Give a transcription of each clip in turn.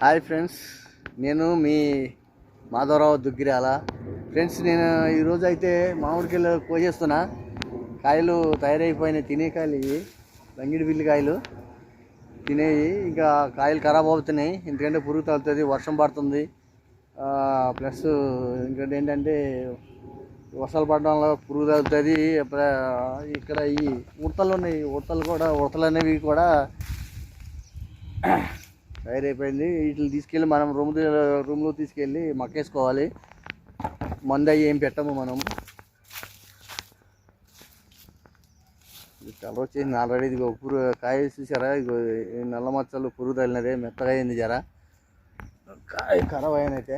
Hi friends నేను మీ Madhavarao Duggirala. Friends నేను ఈరోజు అయితే మామిడికాయలు కోసేస్తున్నా కాయలు తయారైపోయినాయి తినే కాయలు ఇవి. లంగిడి బిల్లి కాయలు తినేవి ఇంకా కాయలు ఖరాబ్ అవుతున్నాయి. ఎందుకంటే పురుగు తగులుతుంది వర్షం పడుతుంది. ప్లస్ ఇంకోటి ఏంటంటే వర్షాలు పడడం వల్ల పురుగు తగులుతుంది. ఇక్కడ ఈ ఉడతలు ఉన్నాయి. ఉడతలు కూడా ఉడతలు అనేవి కూడా తయారైపోయింది. వీటిని తీసుకెళ్ళి మనం రూమ్ రూమ్లో తీసుకెళ్ళి మక్కేసుకోవాలి. మంద ఏం పెట్టము మనం. కలర్ వచ్చేసింది ఆల్రెడీ ఇది పురు కాయ చూసారా? ఇదిగో నల్ల మచ్చలు పురుగు తగిలినదే మెత్తగా అయింది జర. కాయ ఖరాబ్ అయినైతే.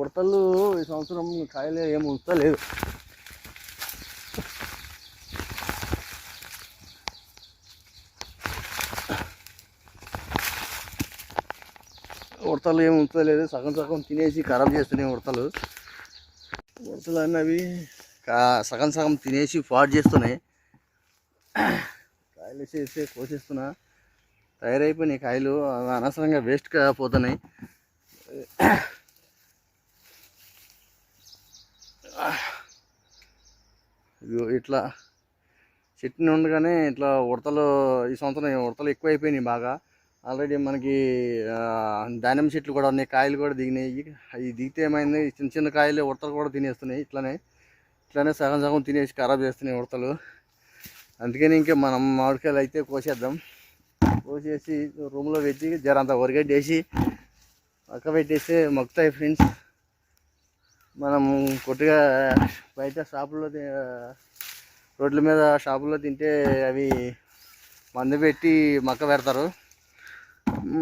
ఉడతలు ఈ సంవత్సరం కాయలు ఏమి ఉంచలేదు ఉడతలు ఏమి ఉంచలేదు సగం సగం తినేసి ఖరాబ్ చేస్తున్నాయి ఉడతలు. ఉడతలు అన్నవి సగం సగం తినేసి పాడు చేస్తున్నాయి. కాయలు చేసి కోసేస్తున్నా. తయారైపోయినాయి కాయలు. అనవసరంగా వేస్ట్గా పోతున్నాయి. ఇట్లా చెట్టుని ఉండగానే ఇట్లా ఉడతలు ఈ సంవత్సరం ఉడతలు ఎక్కువ అయిపోయినాయి బాగా. ఆల్రెడీ మనకి దానిమ్మ చెట్లు కూడా ఉన్నాయి కాయలు కూడా దిగినాయి. అవి దిగితే ఏమైంది? చిన్న చిన్న కాయలు ఉడతలు కూడా తినేస్తున్నాయి ఇట్లానే. ఇట్లానే సగం సగం తినేసి ఖరాబ్ చేస్తున్నాయి ఉడతలు. అందుకని ఇంకా మనం మామిడికాయలు అయితే కోసేద్దాం. కోసేసి రూమ్లో పెట్టి జరంత ఒరిగడ్డేసి పక్క పెట్టేస్తే మొక్కుతాయి ఫ్రెండ్స్. మనం కొద్దిగా బయట షాపుల్లో రోడ్ల మీద షాపుల్లో తింటే అవి మందు పెట్టి మక్క పెడతారు.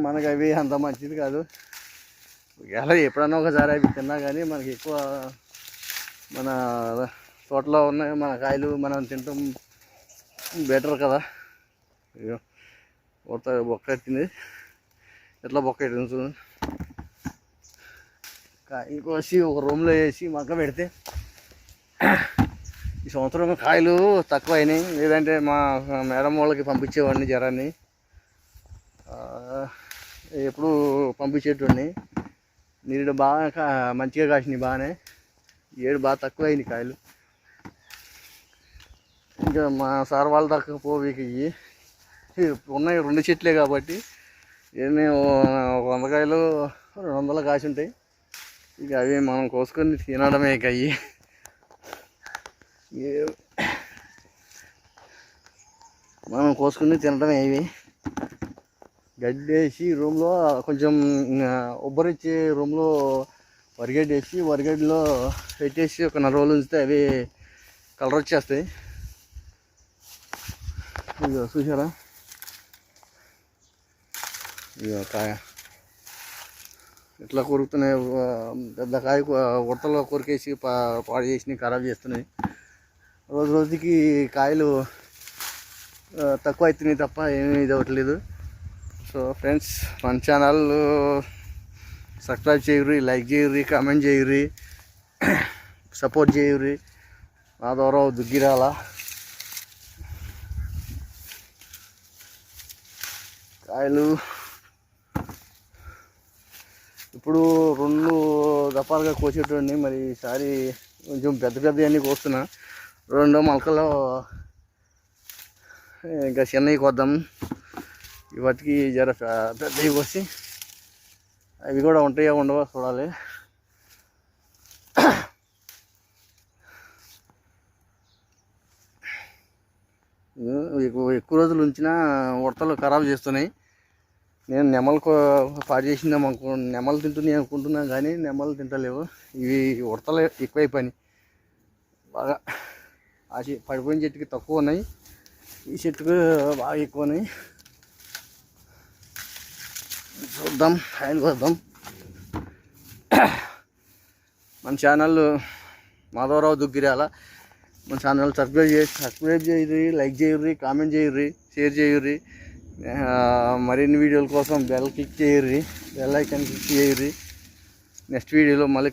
మనకి అవి అంత మంచిది కాదు. ఎలా ఎప్పుడన్నా ఒకసారి అవి తిన్నా కానీ మనకి ఎక్కువ మన తోటలో ఉన్న మన కాయలు మనం తింటాం బెటర్ కదా. అయ్యో బొక్క బొక్క ఎత్తింది. ఎట్లా బొక్క ఎట్టింది చూడు. కాయలు కోసి ఒక రూమ్లో వేసి మక్క పెడితే ఈ సంవత్సరం కాయలు తక్కువ అయినాయి లేదంటే మా మేడం వాళ్ళకి పంపించేవాడిని జ్వరాన్ని. ఎప్పుడు పంపించేటోడిని. నీరు బాగా కా- మంచిగా కాసినాయి బాగానే. ఏడు బాగా తక్కువ అయింది కాయలు. ఇంకా మా సార్ వాళ్ళ దాకా పోవీకి ఉన్నాయి రెండు చెట్లే కాబట్టి ఎన్ని ఒక వంద కాయలు రెండు వందలు కాసి ఉంటాయి. ఇక అవి మనం కోసుకొని తినడమే ఇక అవి మనం కోసుకుని తినడమే ఇవి. గడ్డి వేసి రూమ్లో కొంచెం ఆ, ఉబ్బరిచ్చే రూమ్లో వరిగడ్డి వేసి వరిగడ్డిలో పెట్టేసి ఒక నెల రోజులు ఉంచితే అవి కలర్ వచ్చేస్తాయి. ఇదిగో చూసారా ఇదిగో కాయ. ఇట్లా కొరుకుతున్నాయి పెద్ద కాయ ఉడతలో కొరికేసి పా పాడు చేసి ఖరాబ్ చేస్తున్నాయి. రోజు రోజుకి కాయలు తక్కువ అవుతున్నాయి తప్ప ఏమీ ఇది అవ్వట్లేదు. సో ఫ్రెండ్స్ మన ఛానల్ సబ్స్క్రైబ్ చేయరు లైక్ చేయరు కామెంట్ చేయరు సపోర్ట్ చేయరు నా ద్వారా దుగ్గిరాల కాయలు. ఇప్పుడు రెండు దపాలుగా కోసేటండి మరి ఈసారి కొంచెం పెద్ద పెద్ద అన్నీ కోస్తున్నా. రెండో మొలకలో ఇంకా చిన్నవి కొద్దాం. వాటికి జర పెద్దవి పోసి అవి కూడా ఉంటాయో ఉండవో చూడాలి. ఎక్కువ రోజులు ఉంచినా ఉడతలు ఖరాబ్ చేస్తున్నాయి. నేను నెమలు పాడు చేసిందాం అనుకో నెమలు తింటున్నాయి అనుకుంటున్నా కానీ నెమలు తింటలేవు. ఇవి ఉడతలు ఎక్కువైపోయినాయి. బాగా ఆ చె పడిపోయిన చెట్టుకి తక్కువ ఉన్నాయి. ఈ చెట్టుకు బాగా ఎక్కువ ఉన్నాయి. చూద్దాం ఆయన వద్దాం మన ఛానల్ మాధవరావు దుగ్గిరాల. మన ఛానల్ సబ్స్క్రైబ్ చేసి సబ్స్క్రైబ్ చేయరు లైక్ చేయరు కామెంట్ చేయరు షేర్ చేయరు మరిన్ని వీడియోల కోసం బెల్ క్లిక్ చేయరు బెల్ ఐకాన్ క్లిక్ చేయరు నెక్స్ట్ వీడియోలో మళ్ళీ